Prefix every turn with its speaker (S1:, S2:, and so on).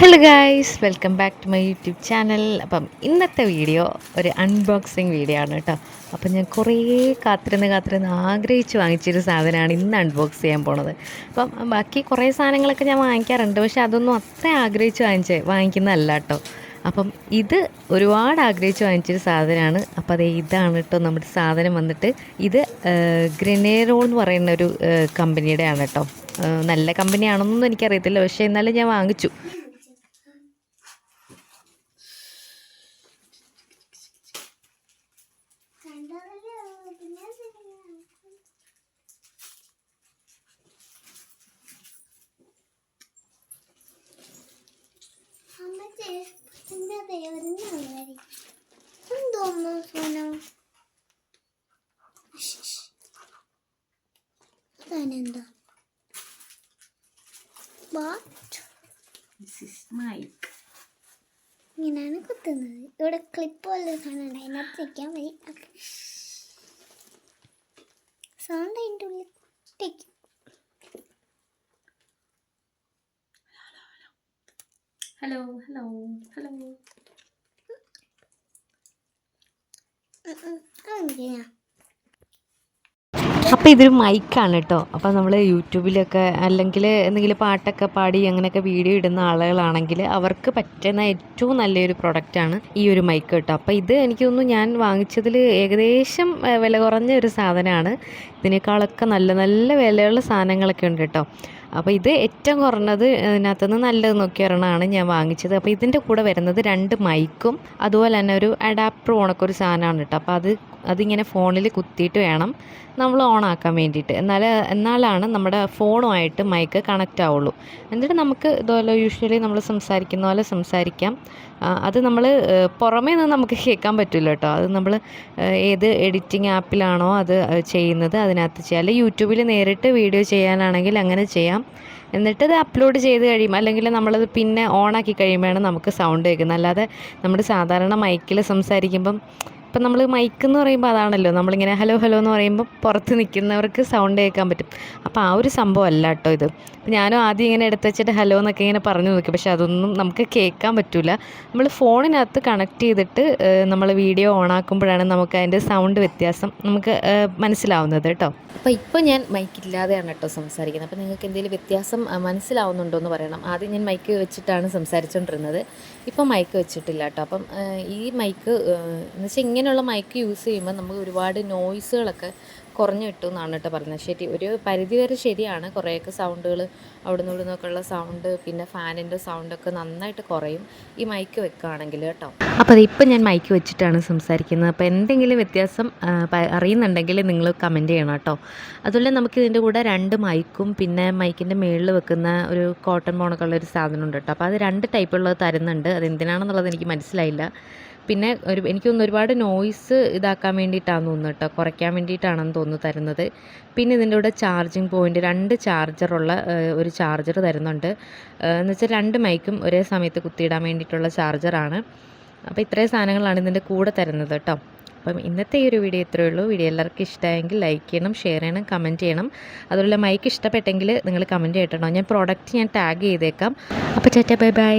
S1: Hello guys welcome back to my YouTube channel അപ്പം ഇന്നത്തെ video ഒരു അൺബോക്സിങ് വീഡിയോ ആണ് കേട്ടോ അപ്പം ഞാൻ കുറേ കാത്തിരുന്ന് കാത്തിരുന്ന് ആഗ്രഹിച്ച് വാങ്ങിച്ചൊരു സാധനമാണ് ഇന്ന് അൺബോക്സ് ചെയ്യാൻ പോണത്. അപ്പം ബാക്കി കുറേ സാധനങ്ങളൊക്കെ ഞാൻ വാങ്ങിക്കാറുണ്ട്. പക്ഷെ അതൊന്നും അത്ര ആഗ്രഹിച്ച് വാങ്ങിച്ച് വാങ്ങിക്കുന്നതല്ല കേട്ടോ അപ്പം ഇത് ഒരുപാട് ആഗ്രഹിച്ച് വാങ്ങിച്ചൊരു സാധനമാണ്. അപ്പോൾ അത് ഇതാണ് കേട്ടോ നമ്മുടെ സാധനം വന്നിട്ട്. ഇത് ഗ്രനേറോ എന്ന് പറയുന്ന ഒരു കമ്പനിയുടെ ആണ് കേട്ടോ നല്ല കമ്പനിയാണെന്നൊന്നും എനിക്കറിയത്തില്ല. പക്ഷേ എന്നാലും ഞാൻ വാങ്ങിച്ചു.
S2: എന്തോന്നു This is വാട്ട് ഇങ്ങനെയാണ് കുത്തുന്നത്. ഇവിടെ ക്ലിപ്പ് പോലെ സാധനം അതിനകത്ത് വെക്കാൻ മതി. സൗണ്ട് അതിന്റെ ഉള്ളിൽ കുട്ടിക്കും
S1: ഹലോ ഹലോ ഹലോ
S2: അതെന്തിനാ
S1: അപ്പോൾ ഇതൊരു മൈക്കാണ് കേട്ടോ. അപ്പോൾ നമ്മൾ യൂട്യൂബിലൊക്കെ അല്ലെങ്കിൽ എന്തെങ്കിലും പാട്ടൊക്കെ പാടി അങ്ങനെയൊക്കെ വീഡിയോ ഇടുന്ന ആളുകളാണെങ്കിൽ അവർക്ക് പറ്റുന്ന ഏറ്റവും നല്ലൊരു പ്രൊഡക്റ്റാണ് ഈ ഒരു മൈക്ക് കേട്ടോ. അപ്പോൾ ഇത് എനിക്ക് തോന്നുന്നു ഞാൻ വാങ്ങിച്ചതിൽ ഏകദേശം വില കുറഞ്ഞ ഒരു സാധനമാണ്. ഇതിനേക്കാളൊക്കെ നല്ല നല്ല വിലയുള്ള സാധനങ്ങളൊക്കെ ഉണ്ട് കേട്ടോ. അപ്പോൾ ഇത് ഏറ്റവും കുറഞ്ഞത് ഇതിനകത്തുനിന്ന് നല്ലത് നോക്കി ഒരെണ്ണമാണ് ഞാൻ വാങ്ങിച്ചത്. അപ്പോൾ ഇതിന്റെ കൂടെ വരുന്നത് രണ്ട് മൈക്കും അതുപോലെ തന്നെ ഒരു അഡാപ്റ്റർ ഓണൊക്കെ ഒരു സാധനമാണ് കേട്ടോ. അപ്പോൾ അത് അതിങ്ങനെ ഫോണിൽ കുത്തിയിട്ട് വേണം നമ്മൾ ഓൺ ആക്കാൻ വേണ്ടിയിട്ട്. എന്നാൽ എന്നാലാണ് നമ്മുടെ ഫോണുമായിട്ട് മൈക്ക് കണക്റ്റ് ആവുള്ളൂ. എന്നിട്ട് നമുക്ക് ഇതുപോലെ യൂഷ്വലി നമ്മൾ സംസാരിക്കുന്ന പോലെ സംസാരിക്കാം. അത് നമ്മൾ പുറമേ നിന്ന് നമുക്ക് കേൾക്കാൻ പറ്റില്ല കേട്ടോ. അത് നമ്മൾ ഏത് എഡിറ്റിംഗ് ആപ്പിലാണോ അത് ചെയ്യുന്നത് അതിനകത്ത് ചെയ്യാം. അല്ലെങ്കിൽ യൂട്യൂബിൽ നേരിട്ട് വീഡിയോ ചെയ്യാനാണെങ്കിൽ അങ്ങനെ ചെയ്യാം. എന്നിട്ട് ഇത് അപ്ലോഡ് ചെയ്ത് കഴിയും അല്ലെങ്കിൽ നമ്മളത് പിന്നെ ഓണാക്കി കഴിയുമ്പോഴാണ് നമുക്ക് സൗണ്ട് കേൾക്കുന്നത്. അല്ലാതെ നമ്മുടെ സാധാരണ മൈക്കിൽ സംസാരിക്കുമ്പം ഇപ്പം നമ്മൾ മൈക്ക് എന്ന് പറയുമ്പോൾ അതാണല്ലോ നമ്മളിങ്ങനെ ഹലോ ഹലോ എന്ന് പറയുമ്പോൾ പുറത്ത് നിൽക്കുന്നവർക്ക് സൗണ്ട് കേൾക്കാൻ പറ്റും. അപ്പോൾ ആ ഒരു സംഭവം അല്ല കേട്ടോ ഇത്. ഞാനും ആദ്യം ഇങ്ങനെ എടുത്ത് വെച്ചിട്ട് ഹലോ എന്നൊക്കെ ഇങ്ങനെ പറഞ്ഞു നോക്കി. പക്ഷേ അതൊന്നും നമുക്ക് കേൾക്കാൻ പറ്റില്ല നമ്മൾ ഫോണിനകത്ത് കണക്ട് ചെയ്തിട്ട് നമ്മൾ വീഡിയോ ഓൺ ആക്കുമ്പോഴാണ് നമുക്ക് അതിന്റെ സൗണ്ട് വ്യത്യാസം നമുക്ക് മനസ്സിലാവുന്നത് കേട്ടോ അപ്പോൾ ഇപ്പോൾ ഞാൻ മൈക്ക് ഇല്ലാതെയാണ് കേട്ടോ സംസാരിക്കുന്നത്. അപ്പോൾ നിങ്ങൾക്ക് എന്തെങ്കിലും വ്യത്യാസം മനസ്സിലാവുന്നുണ്ടോ എന്ന് പറയണം. ആദ്യം ഞാൻ മൈക്ക് വെച്ചിട്ടാണ് സംസാരിച്ചുകൊണ്ടിരുന്നത് ഇപ്പോൾ മൈക്ക് വെച്ചിട്ടില്ല കേട്ടോ അപ്പം ഈ മൈക്ക് എന്ന് വെച്ചാൽ ഇങ്ങനെയുള്ള മൈക്ക് യൂസ് ചെയ്യുമ്പോൾ നമുക്ക് ഒരുപാട് നോയ്സുകളൊക്കെ കുറഞ്ഞു കിട്ടും എന്നാണ് കേട്ടോ പറയുന്നത് ശരി ഒരു പരിധി വരെ ശരിയാണ്. കുറേയൊക്കെ സൗണ്ടുകൾ അവിടെ നിന്ന് ഇവിടെ നിന്നൊക്കെയുള്ള സൗണ്ട് പിന്നെ ഫാനിന്റെ സൗണ്ടൊക്കെ നന്നായിട്ട് കുറയും. ഈ മൈക്ക് വെക്കുകയാണെങ്കിൽ കേട്ടോ. അപ്പോൾ അത് ഇപ്പം ഞാൻ മൈക്ക് വെച്ചിട്ടാണ് സംസാരിക്കുന്നത്. അപ്പോൾ എന്തെങ്കിലും വ്യത്യാസം അറിയുന്നുണ്ടെങ്കിൽ നിങ്ങൾ കമന്റ് ചെയ്യണം കേട്ടോ. അതുപോലെ നമുക്ക് ഇതിന്റെ കൂടെ രണ്ട് മൈക്കും പിന്നെ മൈക്കിന്റെ മുകളിൽ വെക്കുന്ന ഒരു കോട്ടൺ മോണൊക്കെ ഉള്ള ഒരു സാധനം ഉണ്ട് കേട്ടോ. അപ്പോൾ അത് രണ്ട് ടൈപ്പുള്ളത് തരുന്നുണ്ട്. അത് എന്തിനാണെന്നുള്ളത് എനിക്ക് മനസ്സിലായില്ല. പിന്നെ ഒരു എനിക്ക് തോന്നുന്നു ഒരുപാട് നോയ്സ് ഇതാക്കാൻ വേണ്ടിയിട്ടാണെന്ന് തോന്നുന്നു കേട്ടോ കുറയ്ക്കാൻ വേണ്ടിയിട്ടാണെന്ന് തോന്നുന്നു തരുന്നത്. പിന്നെ ഇതിന്റെ കൂടെ ചാർജിങ് പോയിന്റ് രണ്ട് ചാർജറുള്ള ഒരു ചാർജർ തരുന്നുണ്ട്. എന്ന് വെച്ചാൽ രണ്ട് മൈക്കും ഒരേ സമയത്ത് കുത്തിയിടാൻ വേണ്ടിയിട്ടുള്ള ചാർജറാണ് അപ്പോൾ ഇത്രയും സാധനങ്ങളാണ് ഇതിന്റെ കൂടെ തരുന്നത് കേട്ടോ അപ്പം ഇന്നത്തെ ഈ ഒരു വീഡിയോ ഇത്രയേ ഉള്ളൂ. വീഡിയോ എല്ലാവർക്കും ഇഷ്ടമായെങ്കിൽ ലൈക്ക് ചെയ്യണം ഷെയർ ചെയ്യണം കമന്റ് ചെയ്യണം. അതുപോലെ മൈക്ക് ഇഷ്ടപ്പെട്ടെങ്കിൽ നിങ്ങൾ കമന്റ് ചെയ്യട്ടോ ഞാൻ പ്രോഡക്റ്റ് ഞാൻ ടാഗ് ചെയ്തേക്കാം. അപ്പോൾ ചേട്ടാ ബൈ ബൈ